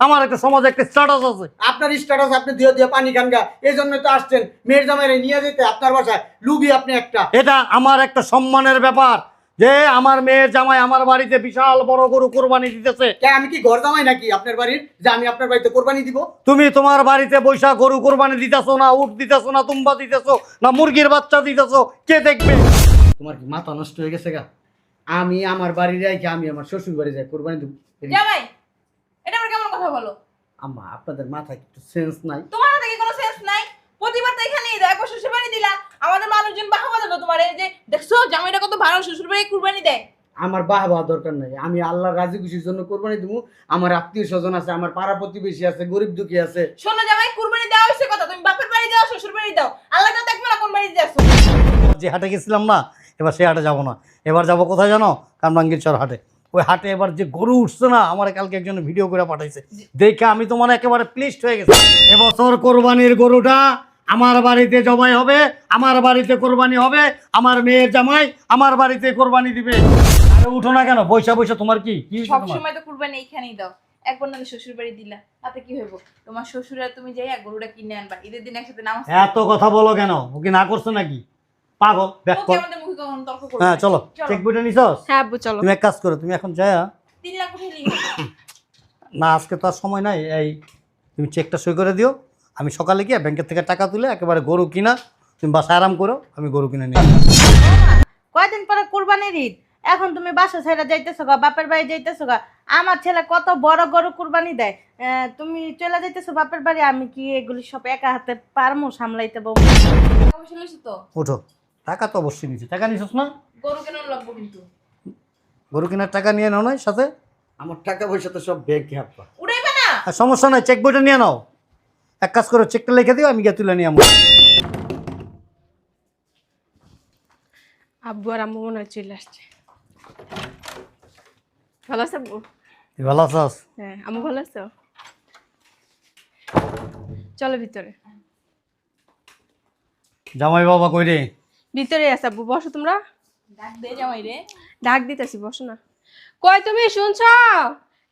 আমার একটা সমাজে একটা স্ট্যাটাস আছে। আপনার স্ট্যাটাস আপনি দিয়ে দিয়ে পানি খানগা এই জন্য তো আসছেন। মেয়ের জামাইরে নিয়ে যেতে আপনার বাসায়। লুবি আপনি একটা। এটা আমার একটা সম্মানের ব্যাপার। যে আমার মেয়ের জামাই আমার বাড়িতে বিশাল বড় গরু কোরবানি দিতেছে। আমি কি ঘর জামাই নাকি আপনার বাড়ির? যে আমি আপনার বাড়িতে কোরবানি দিব? তুমি তোমার বাড়িতে বৈশাখ গরু কোরবানি দিতেছো না উট দিতেছো না তুম্বা দিতেছো না মুরগির বাচ্চা দিতেছো কে দেখবে? তোমার কি মাথা নষ্ট হয়ে গেছে গা? আমি আমার বাড়ি যাই কি আমি আমার শ্বশুর বাড়ি যাই কোরবানি দিব। জামাই এটা আবার কেমন কথা বলো আম্মা আপনাদের মাথায় একটু সেন্স নাই? তোমার কি কোনো সেন্স নাই? প্রতিবার তো এখানেই দেয় একবার শ্বশুর বাড়ি দিলা। আমাদের মানুষজন বাহাবা দেবে তোমার এই যে দেখছ জামাইটা কত ভালো শ্বশুর বাড়ি কুরবানি দেয়। আমার দরকার নাই। আমি আল্লাহর রাজি খুশির জন্য কোরবানি দিব আমার আত্মীয় স্বজন আছে আমার পাড়া প্রতিবেশী আছে গরিব দুঃখী আছে। শোনো জামাই কুরবানি দেওয়া হয়েছে কথা। তুমি বাপের বাড়ি দাও শ্বশুর বাড়ি দাও আল্লাহ তো দেখবে না কোন বাড়ি যাচ্ছ। যে হাটে গেছিলাম না এবার সেই হাটে যাব না। এবার যাব কোথায় জানো? কামরাঙ্গীর চর হাটে। ওই হাটে এবার যে গরু উঠছে না আমার কালকে একজন ভিডিও করে পাঠাইছে। দেখে আমি তো মানে একেবারে প্লিস্ট হয়ে গেছি। এবছর কোরবানির গরুটা আমার বাড়িতে জবাই হবে আমার বাড়িতে কোরবানি হবে আমার মেয়ের জামাই আমার বাড়িতে কোরবানি দিবে। আরে উঠো না কেন বৈশা বৈশা তোমার কি? কি হয়েছে সব তোমার? সময় তো কুরবানি এইখানেই দাও। একবার নাহলে শ্বশুর বাড়ি দিলা তাতে কি হইব? তোমার শ্বশুরা তুমি যাই গরুটা কিনে আনবা ঈদের দিন একসাথে নামাজ এত কথা বলো কেন? ও কি না করছ নাকি? পাগল ব্যাক ওকে কর আমাদের মুখে কখনো তর্ক করবে হ্যাঁ চলো চেক বইটা নিছস হ্যাঁ আব্বু চলো। তুমি এক কাজ করো তুমি এখন যায়। তিন লাখ উঠাইলি না আজকে তো আর সময় নাই এই তুমি চেকটা সই করে দিও। আমি সকালে গিয়ে ব্যাংকের থেকে টাকা তুলে একেবারে গরু কিনা তুমি বাসা আরাম করো আমি গরু কিনে নিয়ে। কয়দিন পরে কুরবানির ঈদ? এখন তুমি বাসা ছেড়ে যাইতেছো গা বাপের বাড়ি যাইতেছো গা। আমার ছেলে কত বড় গরু কুরবানি দেয়। তুমি চলে যাইতেছো বাপের বাড়ি আমি কি এগুলি সব একা হাতে পারমু সামলাইতে বউ? তো? ওঠো। টাকা তো অবশ্যই নিচ্ছি টাকা নিছিস না? গরু কেন লাগবো কিন্তু। গরু কেনার টাকা নিয়ে নাও নয় সাথে? আমার টাকা পয়সা তো সব ব্যাংকে হাপ্পা উড়াইবে না? আর সমস্যা নাই চেক বইটা নিয়ে নাও। এক কাজ করো চেকটা লিখে দিও আমি গিয়ে তুলে নিয়ে আমো আব্বু আর আম্মু মনে হয় চলে আসছে। ভালো আছে আব্বু? তুই ভালো আছস? হ্যাঁ আম্মু ভালো আছো? চলো ভিতরে। জামাই বাবা কই রে? ভিতরে আছে আব্বু বসো তোমরা। ডাক দে জামাই রে। ডাক দিতেছি বসো না। কই তুমি শুনছ?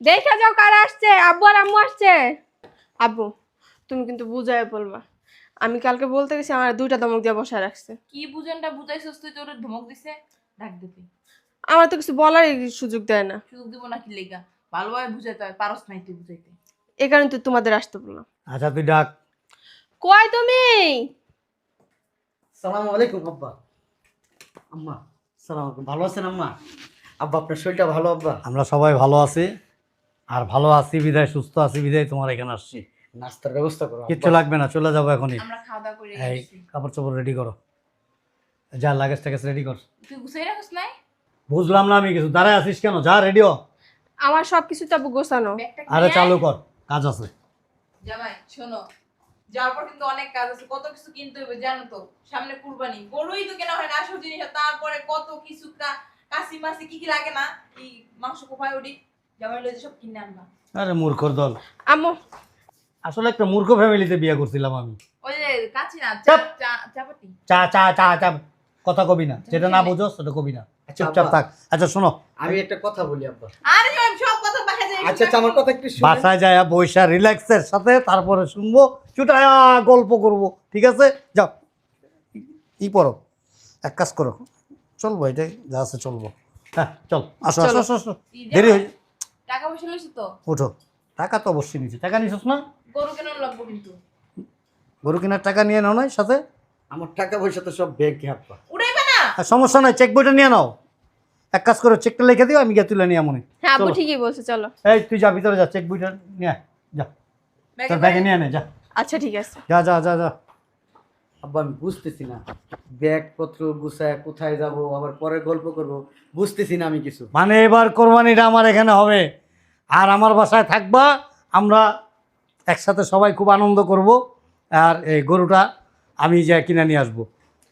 দেখা যাও কারা আসছে আব্বু আর আম্মু আসছে। আব্বু তুমি কিন্তু বুঝায় বলবা। আমি কালকে বলতে গেছি আমার দুইটা দমক দিয়ে বসায় রাখছে। কি বুঝেনটা বুঝাইছস তুই তোর ধমক দিছে? ডাক দে তুই। আমার তো কিছু বলার সুযোগ দেয় না। সুযোগ দিব না কি লেগা? ভালোভাবে বুঝাইতে হয় পারস নাই তুই বুঝাইতে। এই কারণে তো তোমাদের আসতে বললাম। আচ্ছা তুই ডাক। কই তুমি? সালাম আলাইকুম আব্বা। আম্মা সালাম আলাইকুম। ভালো আছেন আম্মা? আব্বা আপনার শরীরটা ভালো আব্বা? আমরা সবাই ভালো আছি। আর ভালো আছি বিদায় সুস্থ আছি বিদায়। তোমার এখানে আসছি। নাস্তার ব্যবস্থা করো কিচ্ছু লাগবে না চলে যাব এখনই। আমরা খাওয়া দাওয়া করে এই কাপড় চোপড় রেডি করো। যা লাগেজ টাগেজ রেডি কর। তুই গুছাই রাখিস নাই? বুঝলাম না আমি কিছু। দাঁড়ায় আছিস কেন? যা রেডিও আমার সব কিছু তো আব্বু গোছানো। আরে চালু কর কাজ আছে। জামাই শোনো। যাওয়ার পর কিন্তু অনেক কাজ আছে কত কিছু কিনতে হবে জানো তো? সামনে কুরবানি। গরুই তো কেনা হয় না আসল জিনিস তারপরে কত কিছু কাশি মাসি কি কি লাগে না? এই মাংস কোপায় উঠি জামাই লইতে সব কিনে আনবা। আরে মূর্খর দল। আম্মু। আসলে একটা মূর্খ ফ্যামিলিতে বিয়ে করছিলাম আমি। ওই যে কাছি না চা- চা- চাপাতি। চা চা চা চা কথা কবি না। যেটা না বুঝো সেটা কবি না। চুপচাপ থাক। আচ্ছা শোনো। আমি একটা কথা বলি আব্বা। আরে আচ্ছা আচ্ছা আমার কথা একটু বাসায় যায় বৈশা রিল্যাক্সের সাথে তারপরে শুনব চুটায়া গল্প করব ঠিক আছে? যাও। ই পড়ো এক কাজ করো। চলবো এটাই যা আছে চলবো। হ্যাঁ চল। আসো আসো আসো আসো। দেরি হয়ে টাকা পয়সা লইছি তো? ওঠো। টাকা তো অবশ্যই নিচ্ছি টাকা নিছিস না? গরু কেন লাগবো কিন্তু। গরু কেনার টাকা নিয়ে নাও নয় সাথে? আমার টাকা পয়সা তো সব ব্যাংকে হাপ্পা উড়াইবে না? সমস্যা নাই চেক বইটা নিয়ে নাও। এক কাজ করো চেকটা লিখে দিও আমি গিয়ে তুলে নিয়ে মনে হ্যাঁ চলো। ঠিকই বলছে চলো। এই তুই যা ভিতরে যা চেক বইটা নিয়ে যা। তোর ব্যাগে নিয়ে নে যা। আচ্ছা ঠিক আছে। যা যা যা যা। আব্বা আমি বুঝতেছি না। ব্যাগপত্র গুছায় কোথায় যাব আবার পরে গল্প করব বুঝতেছি না আমি কিছু। মানে এবার কোরবানিটা আমার এখানে হবে। আর আমার বাসায় থাকবা আমরা একসাথে সবাই খুব আনন্দ করব আর এই গরুটা আমি যা কিনে নিয়ে আসব।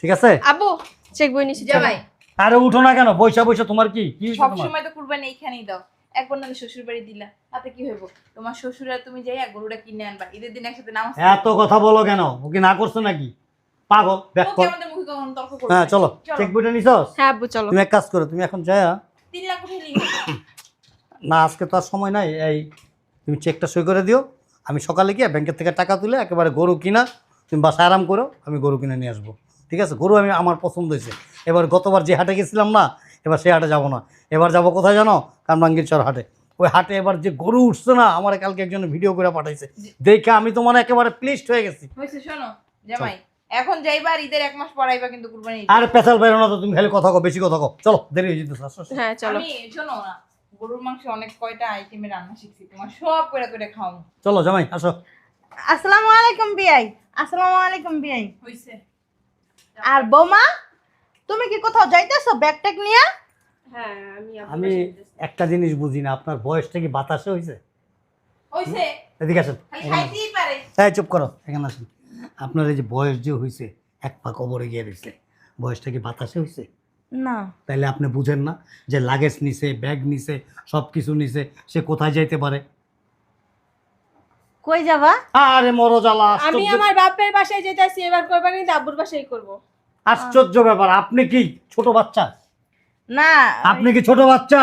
ঠিক আছে? আব্বু চেক বই নিছি। জামাই আরে উঠো না কেন? বৈশা বৈশা তোমার কি? কি সব তোমার? সময় তো কুরবানি এইখানেই দাও। একবার না শ্বশুর বাড়ি দিলা তাতে কি হইব? তোমার শ্বশুরা তুমি যাই গরুটা কিনে আনবা ঈদের দিন একসাথে নামাজ এত কথা বলো কেন? ও কি না করছ নাকি? পাগল ব্যাক ওকে আমাদের মুখে কখনো তর্ক করবে হ্যাঁ না। চলো। চেক বইটা নিছস? হ্যাঁ আব্বু চলো। তুমি এক কাজ করো তুমি এখন যায়। তিন লাখ উঠাইলি না আজকে তো আর সময় নাই। এই তুমি চেকটা সই করে দিও। আমি সকালে গিয়ে ব্যাংকের থেকে টাকা তুলে একেবারে গরু কিনা তুমি বাসায় আরাম করো আমি গরু কিনে নিয়ে আসব। ঠিক আছে? গরু আমি আমার পছন্দ হয়েছে। এবার গতবার যে হাটে গেছিলাম না এবার সেই হাটে যাব না। এবার যাব কোথায় জানো? কামরাঙ্গীর চর হাটে। ওই হাটে এবার যে গরু উঠছে না আমার কালকে একজন ভিডিও করে পাঠাইছে। দেখে আমি তো মানে একেবারে প্লিস্ট হয়ে গেছি। শোনো জামাই এখন যাইবা আর ঈদের এক মাস পরাইবা কিন্তু কুরবানি আর পেছাল বেরো না তো তুমি খালি কথা কো বেশি কথা কো চলো দেরি হয়ে যেতেছে আসো, আসো। হ্যাঁ চলো। আমি শোনো না গরুর মাংস অনেক কয়টা আইটেমে রান্না শিখছি তোমার সব করে করে খাও চলো জামাই আসো। আসসালামু আলাইকুম আসসালামু আলাইকুম হইছে। আর বৌমা? তুমি কি কোথাও যাইতেছো ব্যাগ ট্যাগ নিয়ে? হ্যাঁ আমি আমি একটা জিনিস বুঝি না আপনার বয়সটা কি বাতাসে হয়েছে হইছে। এদিকে আসেন এই চুপ করো এখানে আসেন। আপনার এই যে বয়স যে হয়েছে এক পা কবরে গিয়ে রয়েছে বয়সটা কি বাতাসে হয়েছে না। তাহলে আপনি বুঝেন না যে লাগেজ নিছে ব্যাগ নিছে সব কিছু নিছে সে কোথায় যাইতে পারে? কই যাবা? আরে মরো জ্বালা আমি আমার বাপের বাসায় যেতেছি এবার কোরবানি ঈদ আব্বুর বাসায় করব। আশ্চর্য ব্যাপার আপনি কি ছোট বাচ্চা? না আপনি কি ছোট বাচ্চা?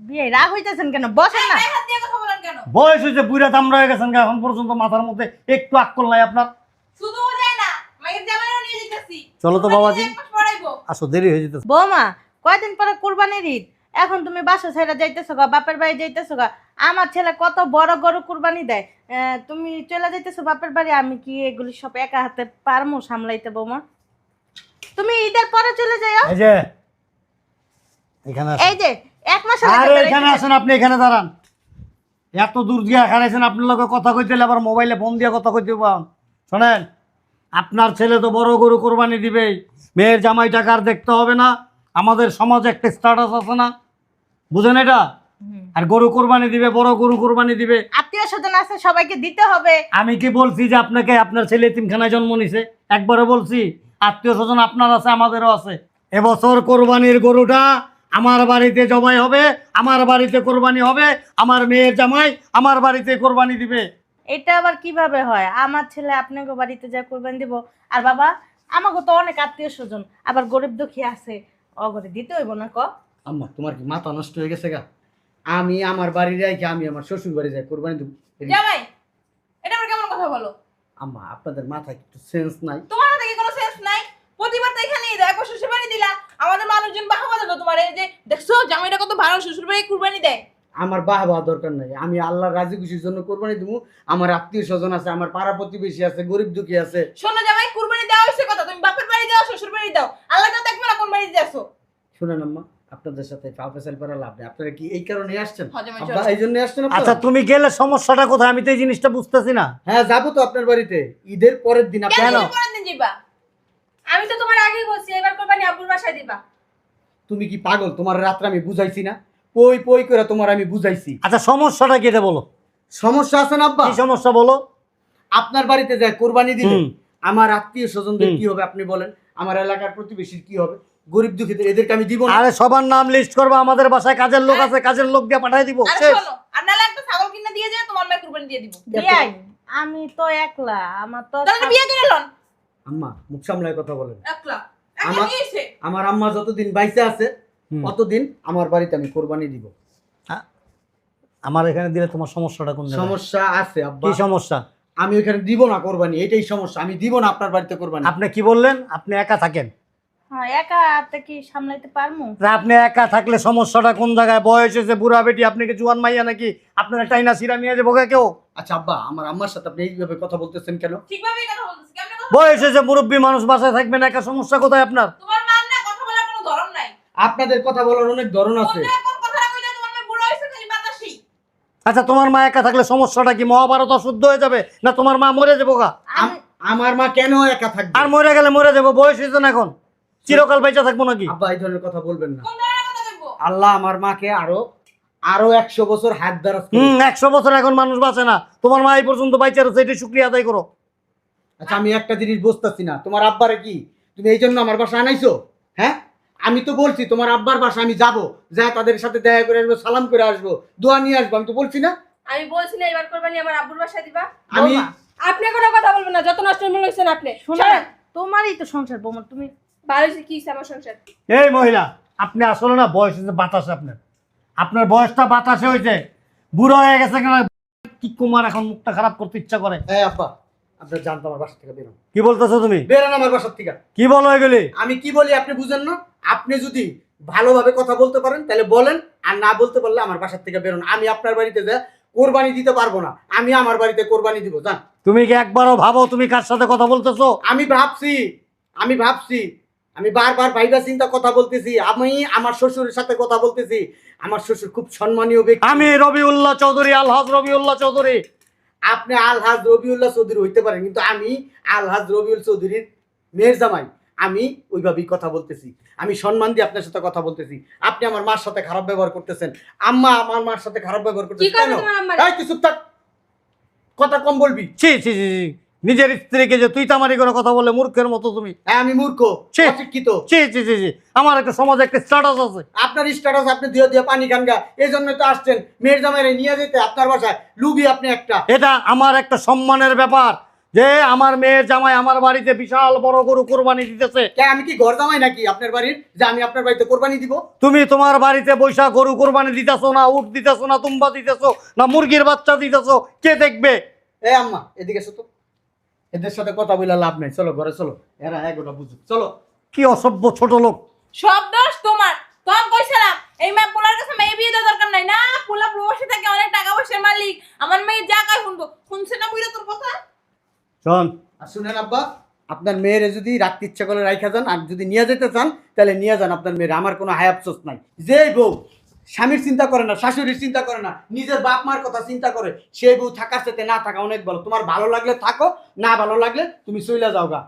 বিয়ে রাগ হইতেছেন কেন? বসেন না। গায়ে হাত দিয়ে কথা বলেন কেন? বয়স হয়েছে বুড়া দামরা হয়ে গেছেন এখন পর্যন্ত মাথার মধ্যে একটু আক্কল নাই আপনার। শুধু যায় না মায়ের জামাইও নিয়ে যেতেছি। চলো তো বাবাজি। আসো দেরি হয়ে যেতেছে। বৌমা কয়দিন পরে কুরবানির ঈদ? এখন তুমি বাসা ছেড়ে যাইতেছো গা বাপের বাড়ি যাইতেছো গা। আমার ছেলে কত বড় গরু কুরবানি দেয়। আহ, তুমি চলে যাইতেছো বাপের বাড়ি আমি কি এগুলি সব একা হাতে পারমু সামলাইতে বৌমা? তুমি ঈদের পরে চলে যাইও। এই যে এখানে আসেন। এই যে এক মাস আরে এখানে আসেন আপনি এখানে দাঁড়ান। এত দূর দিয়ে এখানে আছেন আপনার লোকে কথা কইতে আবার মোবাইলে ফোন দিয়ে কথা কইতে পান শোনেন আপনার ছেলে তো বড় গরু কোরবানি দিবেই মেয়ের জামাই টাকা আর দেখতে হবে না? আমাদের সমাজে একটা স্ট্যাটাস আছে না? বুঝেন এটা? আর গরু কোরবানি দিবে বড় গরু কোরবানি দিবে। আত্মীয় স্বজন আছে সবাইকে দিতে হবে। আমি কি বলছি যে আপনাকে আপনার ছেলে তিনখানায় জন্ম নিছে? একবারে বলছি। আত্মীয় স্বজন আপনার আছে আমাদেরও আছে। এবছর কোরবানির গরুটা আমার বাড়িতে জবাই হবে আমার বাড়িতে কোরবানি হবে আমার মেয়ের জামাই আমার বাড়িতে কোরবানি দিবে। এটা আবার কীভাবে হয়? আমার ছেলে আপনাকে বাড়িতে যা কুরবানি দিব। আর বাবা আমাকে তো অনেক আত্মীয় স্বজন আবার গরিব দুঃখী আছে। অগরে দিতে হইব না ক? আম্মা তোমার কি মাথা নষ্ট হয়ে গেছে গা? আমি আমার বাড়ি রেখে আমি আমার শ্বশুর বাড়ি যাই কোরবানি দেবো। জামাই এটা আবার কেমন কথা বলো? আম্মা আপনাদের মাথায় একটু সেন্স নাই। তোমার মাথায় কি কোনো সেন্স নাই প্রতিবার তো এখানেই দেয় একবার শ্বশুর বাড়ি দিলা আমাদের মানুষজন বাহাবা দেবো তোমার? এই যে দেখছ জামাইটা কত ভালো শ্বশুর বাড়ি কুরবানি দেয়। আমার বাহ বাহ দরকার নাই। আমি আল্লাহর রাজি খুশির জন্য কোরবানি দেবো আমার আত্মীয় স্বজন আছে আমার পাড়া প্রতিবেশী আছে গরিব দুঃখী আছে। শোনো জামাই কুরবানি দেওয়া হয়েছে কথা। তুমি বাপের বাড়ি দাও শ্বশুর বাড়ি দাও আল্লাহ তো দেখবে না কোন বাড়ি দিয়ে আসো। শুনেন আম্মা আপনাদের সাথে ফাফেসাল করা লাভ নেই। আপনারা কি এই কারণে আসছেন। এই জন্য আসছেন আচ্ছা তুমি গেলে সমস্যাটা কোথায়? আমি তো এই জিনিসটা বুঝতেছি না। হ্যাঁ যাব তো আপনার বাড়িতে। ঈদের পরের দিন আপনি কেন আপনার পরের দিন যাবা আমি তো তোমার আগেই বলছি এবার কোরবানি আব্বুর বাসায় দিবা। তুমি কি পাগল? তোমার রাত্রে আমি বুঝাইছি না। পই পই করে তোমার আমি বুঝাইছি। আচ্ছা সমস্যাটা কি এটা বলো? সমস্যা আছে না আব্বা? কি সমস্যা বলো? আপনার বাড়িতে যায় কোরবানি দিলে হুম। আমার আত্মীয় স্বজনদের কি হবে আপনি বলেন? আমার এলাকার প্রতিবেশীর কি হবে? গরিব দুঃখীদের এদেরকে আমি দিব না। আরে সবার নাম লিস্ট করব আমাদের বাসায় কাজের লোক আছে কাজের লোক দিয়ে পাঠাই দিব আর শেষ। শোনো আর নালে একটা ছাগল কিনে দিয়ে যায় তোমার মেয়ে কুরবানি দিয়ে দিব। বিয়াই আমি তো একলা আমার তো তাহলে বিয়ে করে লন। আম্মা মুখ সামলায় কথা বলেন। আমার- একলা আমার আম্মা যতদিন বাইসে আছে হুম। ততদিন আমার বাড়িতে আমি কোরবানি দিব। আমার এখানে দিলে তোমার সমস্যাটা কোন সমস্যা আছে আব্বা। কি সমস্যা? আমি ওখানে দিব না কোরবানি এটাই সমস্যা। আমি দিব না আপনার বাড়িতে কোরবানি। আপনি কি বললেন? আপনি একা থাকেন? হ্যাঁ একা হাতে কি সামলাইতে পারমু? তা আপনি একা থাকলে সমস্যাটা কোন জায়গায়? বয়স হয়েছে বুড়া বেটি আপনি কি জুয়ান মাইয়া নাকি? আপনার টাইনা সিরা নিয়ে যাব কেউ? আচ্ছা আব্বা আমার আম্মার সাথে আপনি এইভাবে কথা বলতেছেন কেন? ঠিকভাবেই কথা বলতেছি কেমনে কথা বয়স হয়েছে মুরব্বী মানুষ বাসায় থাকবেন একা সমস্যা কোথায় আপনার? তোমার মান না কথা বলার কোনো ধরন নাই। আপনাদের কথা বলার অনেক ধরন আছে। কোন কোন কথা কইলে তোমার মেয়ে বুড়ো হইছে খালি বাতাসি? আচ্ছা তোমার মা একা থাকলে সমস্যাটা কি? মহাভারত অশুদ্ধ হয়ে যাবে না তোমার মা মরে যাব গা? আমার মা কেন একা থাকবে? আর মরে গেলে মরে যাব বয়স হয়েছে না এখন? চিরকাল বেঁচে থাকব নাকি? আব্বা এই ধরনের কথা বলবেন না। কোন ধরনের কথা কইবো আল্লাহ আমার মাকে আরও আরও একশো বছর হাত দ্বারা হম একশো বছর এখন মানুষ বাঁচে না। তোমার মা এই পর্যন্ত বাইচার রয়েছে এটি শুক্রিয়া আদায় করো। আচ্ছা আমি একটা জিনিস বুঝতেছি না। তোমার আব্বারে কি? তুমি এই জন্য আমার বাসা আনাইছো? হ্যাঁ? আমি তো বলছি তোমার আব্বার বাসা আমি যাব। যা তাদের সাথে দেখা করে আসব সালাম করে আসব দোয়া নিয়ে আসব আমি তো বলছি না। আমি বলছি না এবার কোরবানি আমার আব্বুর বাসায় দিবা? আমি আপনি কোনো কথা বলবেন না যত নষ্ট মনে হয়েছেন আপনি। শোনো শোনেন তোমারই তো সংসার বৌমা তুমি হয়েছে কি আমার সংসার? এই মহিলা আপনি আসলে না বয়স হয়েছে বাতাসে আপনার। আপনার বয়সটা বাতাসে হয়েছে বুড়ো হয়ে গেছে কিনা? কি কুমার এখন মুখটা খারাপ করতে ইচ্ছা করে? হ্যাঁ আব্বা আপনার জানতো আমার বাসা থেকে বেরোন। কি বলতেছো তুমি? বেরোন আমার থেকে। কি বলো এগুলি? আমি কি বলি আপনি বুঝেন না? আপনি যদি ভালোভাবে কথা বলতে পারেন তাহলে বলেন আর না বলতে পারলে আমার বাসার থেকে বেরোন। আমি আপনার বাড়িতে যা কোরবানি দিতে পারব না আমি আমার বাড়িতে কোরবানি দিব জান তুমি কি একবারও ভাবো তুমি কার সাথে কথা বলতেছো? আমি ভাবছি আমি ভাবছি আমি বারবার ভাইবা চিন্তা কথা বলতেছি আমি আমার শ্বশুরের সাথে কথা বলতেছি। আমার শ্বশুর খুব সম্মানীয় ব্যক্তি। আমি রবিউল্লাহ চৌধুরী আলহাজ রবিউল্লাহ চৌধুরী। আপনি আলহাজ রবিউল্লাহ চৌধুরী হইতে পারেন কিন্তু আমি আলহাজ রবিউল চৌধুরীর মেয়ের জামাই। আমি ওইভাবেই কথা বলতেছি। আমি সম্মান দিয়ে আপনার সাথে কথা বলতেছি। আপনি আমার মার সাথে খারাপ ব্যবহার করতেছেন। আম্মা আমার মার সাথে খারাপ ব্যবহার করতেছেন কেন? থাক। কথা কম বলবি। ছি ছি ছি। নিজের স্ত্রীকে যে তুই তামারি করে কথা বলে মূর্খের মতো তুমি। হ্যাঁ আমি মূর্খ ছি আমার একটা সমাজে একটা স্ট্যাটাস আছে। আপনার স্ট্যাটাস আপনি দিয়ে দিয়ে পানি গানগা এই জন্য তো আসছেন। মেয়ের জামাইরে নিয়ে যেতে আপনার বাসায়। লুবি আপনি একটা। এটা আমার একটা সম্মানের ব্যাপার যে আমার মেয়ের জামাই আমার বাড়িতে বিশাল বড় গরু কোরবানি দিতেছে। আমি কি ঘর জামাই নাকি আপনার বাড়ির? যে আমি আপনার বাড়িতে কোরবানি দিব? তুমি তোমার বাড়িতে বৈশাখ গরু কোরবানি দিতেছো না উট দিতেছো না তুম্বা দিতেছো না মুরগির বাচ্চা দিতেছো কে দেখবে? এ আম্মা এদিকে এসো তো। এদের সাথে কথা বলে লাভ নাই। চলো ঘরে চলো। এরা এগুলো বুঝুক। চলো। কি অসভ্য ছোট লোক। সব দোষ তোমার। তখন কইছিলাম এই মা পোলার কাছে মেয়ে বিয়ে দেওয়ার দরকার নাই। না পোলা প্রবাসী থাকে অনেক টাকা পয়সার মালিক। আমার মেয়ে যা কয় শুনব। শুনছে না বুঝলে তোর কথা? শোন। আর শুনেন আব্বা আপনার মেয়েরে যদি রাখতে ইচ্ছা করে রাইখা যান আর যদি নিয়ে যেতে চান তাহলে নিয়ে যান। আপনার মেয়ের। আমার কোনো হায় আফসোস নাই। যে বউ স্বামীর চিন্তা করে না শাশুড়ির চিন্তা করে না নিজের বাপ মার কথা চিন্তা করে সেই বউ থাকার সাথে না থাকা অনেক ভালো। তোমার ভালো লাগলে থাকো না ভালো লাগলে তুমি চইলা যাও গা।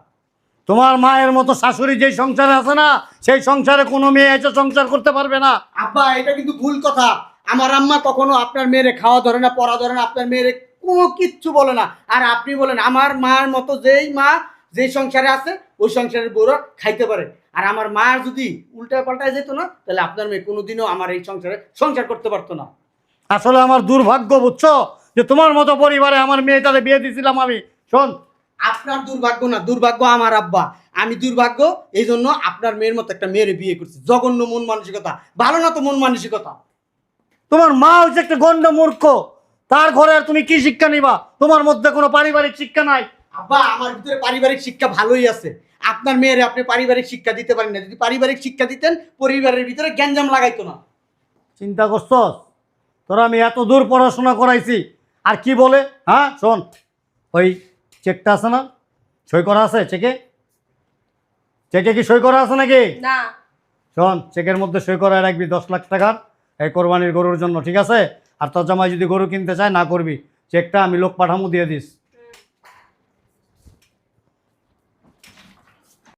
তোমার মায়ের মতো শাশুড়ি যেই সংসারে আছে না সেই সংসারে কোনো মেয়ে এসে সংসার করতে পারবে না। আব্বা এটা কিন্তু ভুল কথা। আমার আম্মা কখনো আপনার মেয়েরে খাওয়া ধরে না পড়া ধরে না আপনার মেয়েরে কোনো কিচ্ছু বলে না। আর আপনি বলেন আমার মার মতো যেই মা যেই সংসারে আছে ওই সংসারের বউরা খাইতে পারে। আর আমার মা যদি উল্টা পাল্টায় যেত না তাহলে আপনার মেয়ে কোনোদিনও আমার এই সংসারে সংসার করতে পারতো না। আসলে আমার দুর্ভাগ্য বুঝছ? যে তোমার মতো পরিবারে আমার মেয়েটারে বিয়ে দিয়েছিলাম আমি। শোন। আপনার দুর্ভাগ্য না দুর্ভাগ্য আমার আব্বা। আমি দুর্ভাগ্য এই জন্য আপনার মেয়ের মতো একটা মেয়ের বিয়ে করছি। জঘন্য মন মানসিকতা। ভালো না তো মন মানসিকতা? তোমার মা হচ্ছে একটা গণ্ড মূর্খ। তার ঘরে আর তুমি কি শিক্ষা নিবা? তোমার মধ্যে কোনো পারিবারিক শিক্ষা নাই। আব্বা আমার ভিতরে পারিবারিক শিক্ষা ভালোই আছে। আপনার মেয়েরে আপনি পারিবারিক শিক্ষা দিতে পারেন না। যদি পারিবারিক শিক্ষা দিতেন পরিবারের ভিতরে গ্যাঞ্জাম লাগাইতো না। চিন্তা করছস? তোরা আমি এত দূর পড়াশোনা করাইছি আর কি বলে? হ্যাঁ শোন ওই চেকটা আছে না? সই করা আছে চেকে? চেকে কি সই করা আছে নাকি? না। শোন চেকের মধ্যে সই করা রাখবি দশ লাখ টাকার এই কোরবানির গরুর জন্য ঠিক আছে? আর তোর জামাই যদি গরু কিনতে চায় না করবি। চেকটা আমি লোক পাঠামো দিয়ে দিস।